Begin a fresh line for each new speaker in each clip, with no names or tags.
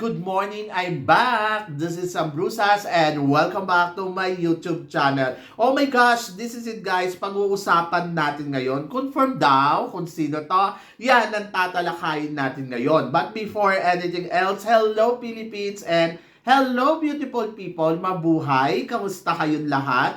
Good morning! I'm back! This is Sam Brusas and welcome back to my YouTube channel. Oh my gosh! This is it guys! Pag-uusapan natin ngayon. Confirm daw kung sino to. Yan ang tatalakayin natin ngayon. But before anything else, hello Philippines and hello beautiful people! Mabuhay! Kamusta kayong lahat?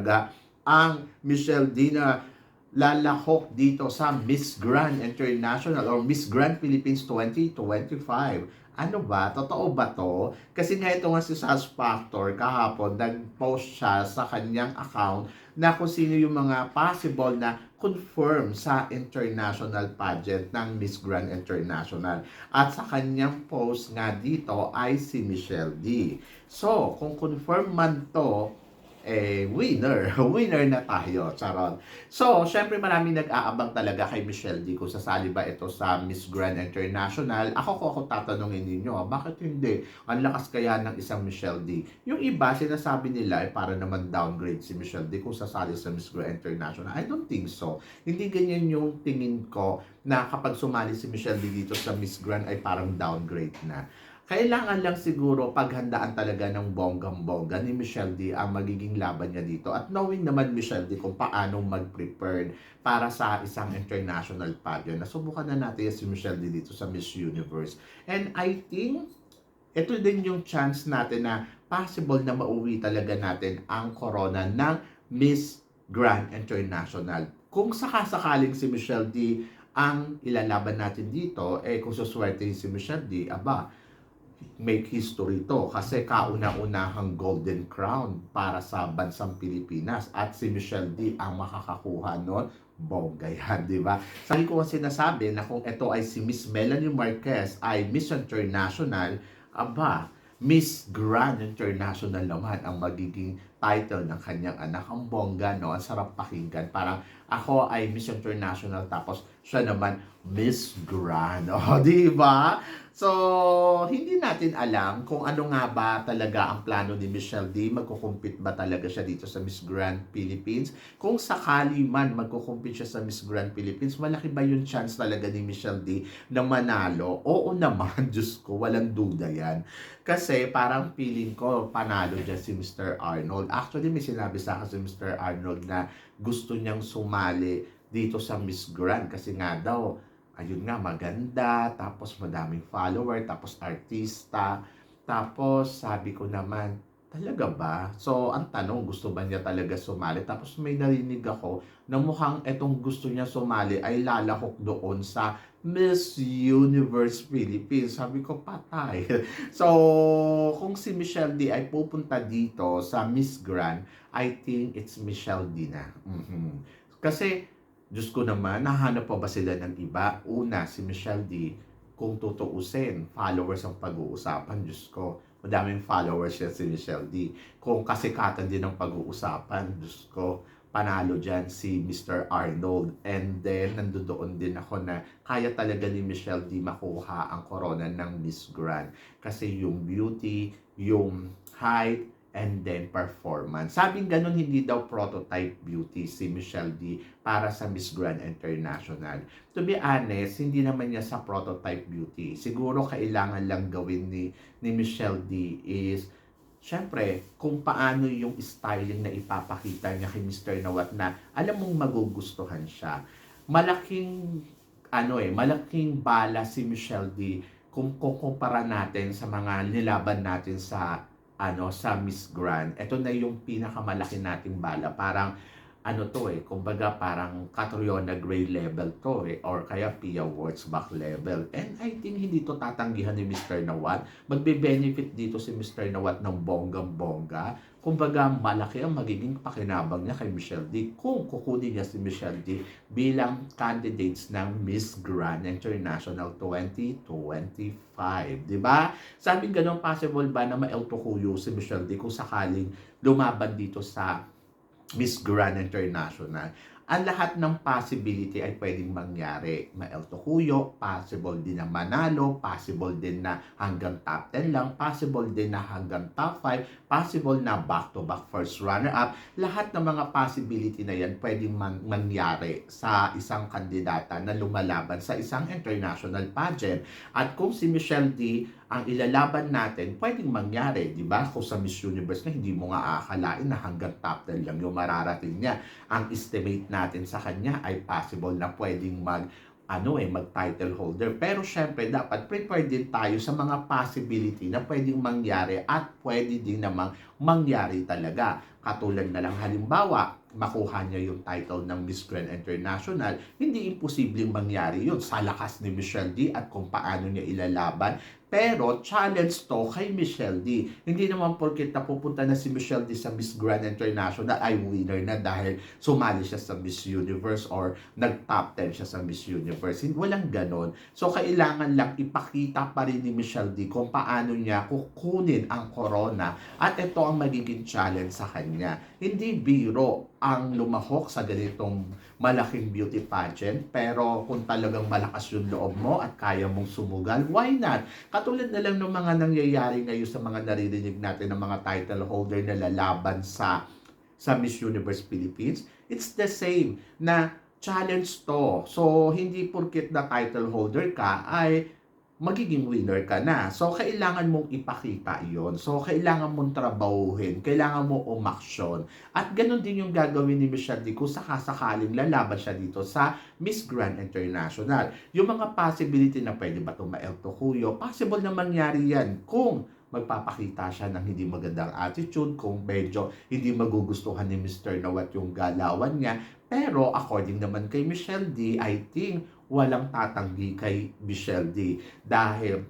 ang Michelle Dina lalahok dito sa Miss Grand International or Miss Grand Philippines 2025. Ano ba? Totoo ba to? Kasi nga ito nga si Sas Factor kahapon, nag-post siya sa kanyang account na kung sino yung mga possible na confirm sa international pageant ng Miss Grand International. At sa kanyang post nga dito ay si Michelle D. So, kung confirm man to, eh, winner. winner na tayo. Charot. So, syempre maraming nag-aabang talaga kay Michelle D. Kung sasali ba ito sa Miss Grand International. Ako ko ako tatanungin ninyo, ah, bakit hindi? Ang lakas kaya ng isang Michelle D. Yung iba, sinasabi nila, eh, para naman downgrade si Michelle D. kung sasali sa Miss Grand International. I don't think so. Hindi ganyan yung tingin ko na kapag sumali si Michelle D dito sa Miss Grand ay parang downgrade na. Kailangan lang siguro paghandaan talaga ng bonggang-bongga ni Michelle D ang magiging laban niya dito. At knowing naman Michelle D kung paano mag-prepared para sa isang international pageant. Nasubukan na natin si Michelle D dito sa Miss Universe. And I think ito din yung chance natin na possible na mauwi talaga natin ang corona ng Miss Grand International. Kung sakasakaling si Michelle D ang ilalaban natin dito, eh kung suswerte si Michelle D, aba, make history to kasi kauna-unahang Golden Crown para sa bansang Pilipinas at si Michelle D ang makakakuha nun bongga yan, di ba? Sabi ko kasi sinasabi na kung ito ay si Miss Melanie Marquez ay Miss International, aba, Miss Grand International naman ang magiging title ng kanyang anak. Ang bongga, no? Ang sarap pakinggan. Parang ako ay Miss International tapos siya naman Miss Grand. O, di ba? So, hindi natin alam kung ano nga ba talaga ang plano ni Michelle D. Magkukumpit ba talaga siya dito sa Miss Grand Philippines? Kung sakali man magkukumpit siya sa Miss Grand Philippines, malaki ba yung chance talaga ni Michelle D na manalo? Oo naman, Diyos ko, walang duda yan. Kasi parang feeling ko panalo dyan si Mr. Arnold. Actually, may sinabi sa akin si Mr. Arnold na gusto niyang sumali dito sa Miss Grand kasi nga daw ayun nga, maganda, tapos madaming follower, tapos artista, tapos sabi ko naman, talaga ba? So, ang tanong, gusto ba niya talaga sumali? Tapos may narinig ako na mukhang etong gusto niya sumali ay lalahok doon sa Miss Universe Philippines. Sabi ko, patay. so, kung si Michelle D ay pupunta dito sa Miss Grand, I think it's Michelle D na. Mhm. Kasi, Diyos ko naman, nahanap pa ba sila ng iba? Una, si Michelle D, kung tutuusin, followers ang pag-uusapan, Diyos ko, madaming followers siya si Michelle D. Kung kasikatan din ang pag-uusapan, Diyos ko, panalo dyan si Mr. Arnold. And then, nandoon din ako na kaya talaga ni Michelle D makuha ang corona ng Miss Grand. Kasi yung beauty, yung height, and then performance. Sabing ganun, hindi daw prototype beauty si Michelle D para sa Miss Grand International. To be honest, hindi naman niya sa prototype beauty. Siguro kailangan lang gawin ni, ni Michelle D is Siyempre, kung paano yung styling na ipapakita niya kay Mr. Nawat na alam mong magugustuhan siya. Malaking ano eh, malaking bala si Michelle D kung kukumpara natin sa mga nilaban natin sa ano sa Miss Grand, ito na yung pinakamalaki nating bala. Parang ano to eh, kumbaga parang Catriona Gray level to eh, or kaya Pia Wurtzbach level. And I think hindi to tatanggihan ni Mr. Nawat. Magbe-benefit dito si Mr. Nawat ng bonggang-bongga. Kumbaga, malaki ang magiging pakinabang niya kay Michelle D kung kukunin niya si Michelle D bilang candidates ng Miss Grand International 2025. Di ba? Sabi ganun, possible ba na ma-eltokuyo si Michelle D kung sakaling lumaban dito sa Miss Grand International. Ang lahat ng possibility ay pwedeng mangyari. Ma-El Tocuyo, possible din na manalo, possible din na hanggang top 10 lang, possible din na hanggang top 5, possible na back-to-back first runner-up. Lahat ng mga possibility na yan pwedeng man- mangyari sa isang kandidata na lumalaban sa isang international pageant. At kung si Michelle D ang ilalaban natin, pwedeng mangyari, di ba? Kung sa Miss Universe na hindi mo nga akalain na hanggang top 10 lang yung mararating niya. Ang estimate natin sa kanya ay possible na pwedeng mag ano eh, mag-title holder. Pero syempre, dapat prepared din tayo sa mga possibility na pwedeng mangyari at pwede din namang mangyari talaga. Katulad na lang halimbawa, makuha niya yung title ng Miss Grand International, hindi imposibleng mangyari yun sa lakas ni Michelle D at kung paano niya ilalaban. Pero challenge to kay Michelle D. Hindi naman porket napupunta na si Michelle D sa Miss Grand International ay winner na dahil sumali siya sa Miss Universe or nag-top 10 siya sa Miss Universe. Walang ganon. So kailangan lang ipakita pa rin ni Michelle D kung paano niya kukunin ang corona at ito ang magiging challenge sa kanya. Hindi biro ang lumahok sa ganitong malaking beauty pageant pero kung talagang malakas yung loob mo at kaya mong sumugal, why not? Katulad na lang ng mga nangyayari ngayon sa mga naririnig natin ng mga title holder na lalaban sa sa Miss Universe Philippines. It's the same na challenge to. So, hindi porket na title holder ka ay magiging winner ka na. So, kailangan mong ipakita yon So, kailangan mong trabahuhin. Kailangan mo umaksyon. At ganun din yung gagawin ni Michelle Di kung sakasakaling lalaban siya dito sa Miss Grand International. Yung mga possibility na pwede ba ito ma-El possible na mangyari yan kung magpapakita siya ng hindi magandang attitude, kung medyo hindi magugustuhan ni Mr. Nawat yung galawan niya. Pero according naman kay Michelle D, I think walang tatanggi kay Michelle D. Dahil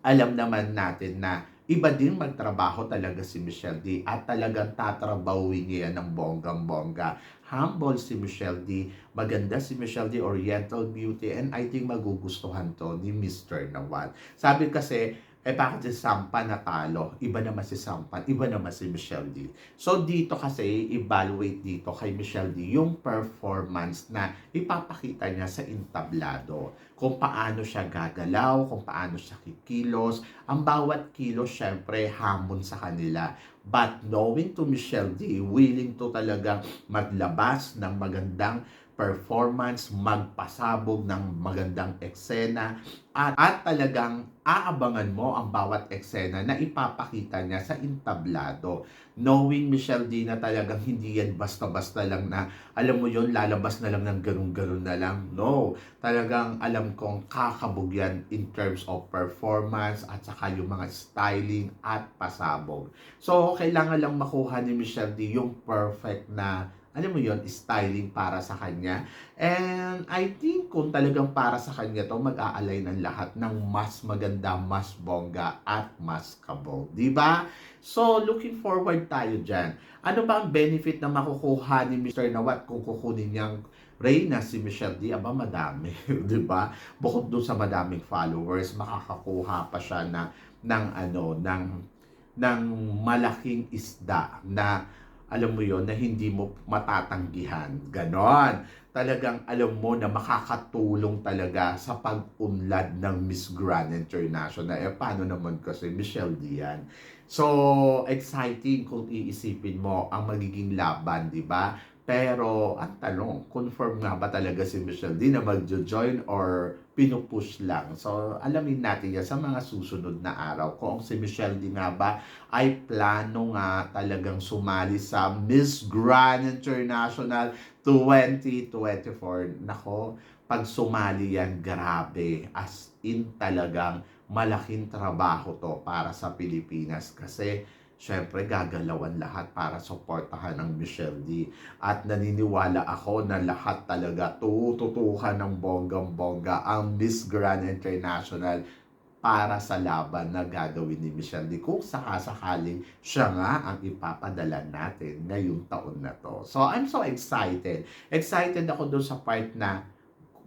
alam naman natin na iba din magtrabaho talaga si Michelle D. At talagang tatrabahuin niya ng bonggang-bongga. Humble si Michelle D. Maganda si Michelle D. Oriental Beauty. And I think magugustuhan to ni Mr. Nawat. Sabi kasi, eh bakit si Sampan natalo? Iba naman si Sampan, iba naman si Michelle D. So dito kasi, evaluate dito kay Michelle D yung performance na ipapakita niya sa entablado. Kung paano siya gagalaw, kung paano siya kikilos. Ang bawat kilos, syempre, hamon sa kanila. But knowing to Michelle D, willing to talagang maglabas ng magandang performance, magpasabog ng magandang eksena, at, at talagang aabangan mo ang bawat eksena na ipapakita niya sa entablado. Knowing Michelle D na talagang hindi yan basta-basta lang na, alam mo yon lalabas na lang ng ganun-ganun na lang. No, talagang alam kong kakabog yan in terms of performance at saka yung mga styling at pasabog. So, kailangan lang makuha ni Michelle D yung perfect na alam mo yon styling para sa kanya. And I think kung talagang para sa kanya to mag-aalay ng lahat ng mas maganda, mas bongga, at mas kabog. Di ba? So, looking forward tayo dyan. Ano ba ang benefit na makukuha ni Mr. Nawat kung kukunin niyang Reyna si Michelle D? Aba, madami. di ba? Bukod dun sa madaming followers, makakakuha pa siya na, ng ano, ng, ng malaking isda na alam mo yon na hindi mo matatanggihan. Ganon. Talagang alam mo na makakatulong talaga sa pag-unlad ng Miss Grand International. Eh, paano naman kasi Michelle Dian? So, exciting kung iisipin mo ang magiging laban, di ba? Pero, ang tanong, confirm nga ba talaga si Michelle D na magjo-join or pinupush lang? So, alamin natin yan sa mga susunod na araw. Kung si Michelle D nga ba ay plano nga talagang sumali sa Miss Grand International 2024. Nako, pag sumali yan, grabe. As in talagang malaking trabaho to para sa Pilipinas. Kasi syempre gagalawan lahat para suportahan ng Michelle D. At naniniwala ako na lahat talaga tututukan ng bonggang-bongga ang Miss Grand International para sa laban na gagawin ni Michelle D. Kung sakasakaling siya nga ang ipapadala natin ngayong taon na to. So, I'm so excited. Excited ako doon sa part na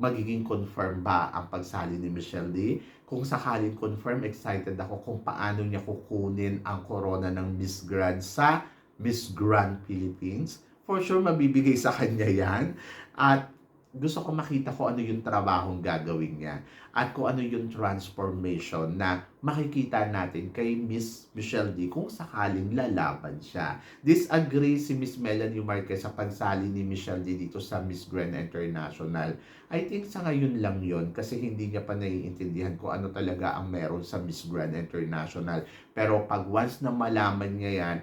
magiging confirm ba ang pagsali ni Michelle D. Kung sakaling confirm, excited ako kung paano niya kukunin ang corona ng Miss Grand sa Miss Grand Philippines. For sure, mabibigay sa kanya yan. At gusto ko makita ko ano yung trabahong gagawin niya at kung ano yung transformation na makikita natin kay Miss Michelle D kung sakaling lalaban siya. Disagree si Miss Melanie Marquez sa pagsali ni Michelle D dito sa Miss Grand International. I think sa ngayon lang yon kasi hindi niya pa naiintindihan kung ano talaga ang meron sa Miss Grand International. Pero pag once na malaman niya yan,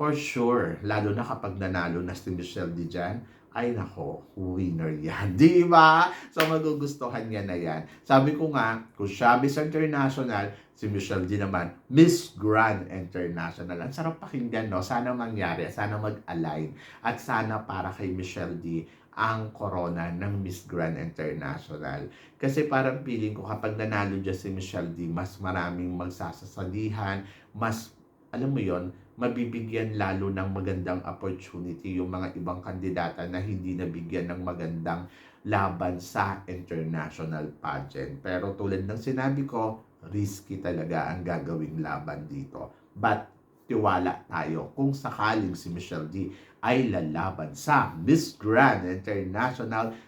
for sure, lalo na kapag nanalo na si Michelle D dyan, ay nako, winner yan. Di ba? So magugustuhan niya na yan. Sabi ko nga, kung siya Miss International, si Michelle D naman, Miss Grand International. Ang sarap pakinggan, no? Sana mangyari, sana mag-align. At sana para kay Michelle D, ang corona ng Miss Grand International. Kasi parang feeling ko kapag nanalo dyan si Michelle D, mas maraming magsasasalihan, mas, alam mo yon mabibigyan lalo ng magandang opportunity yung mga ibang kandidata na hindi nabigyan ng magandang laban sa international pageant. Pero tulad ng sinabi ko, risky talaga ang gagawing laban dito. But tiwala tayo kung sakaling si Michelle D ay lalaban sa Miss Grand International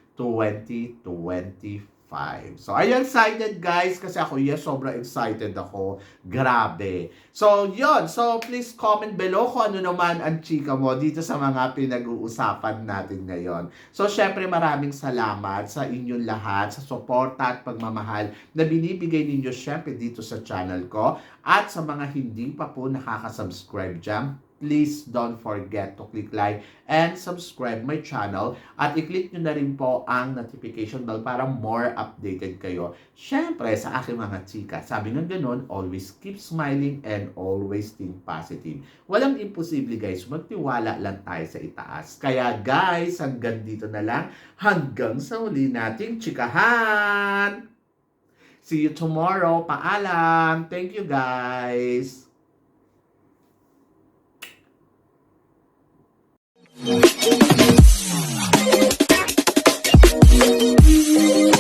2025. So, you excited guys? Kasi ako, yes, sobrang excited ako. Grabe. So, yon So, please comment below kung ano naman ang chika mo dito sa mga pinag-uusapan natin ngayon. So, syempre maraming salamat sa inyong lahat, sa suporta at pagmamahal na binibigay ninyo syempre dito sa channel ko. At sa mga hindi pa po nakaka-subscribe dyan, please don't forget to click like and subscribe my channel at i-click nyo na rin po ang notification bell para more updated kayo. Siyempre, sa aking mga chika, sabi ng ganun, always keep smiling and always think positive. Walang imposible guys, magtiwala lang tayo sa itaas. Kaya guys, hanggang dito na lang, hanggang sa uli nating chikahan! See you tomorrow. Paalam. Thank you guys.
Thank you.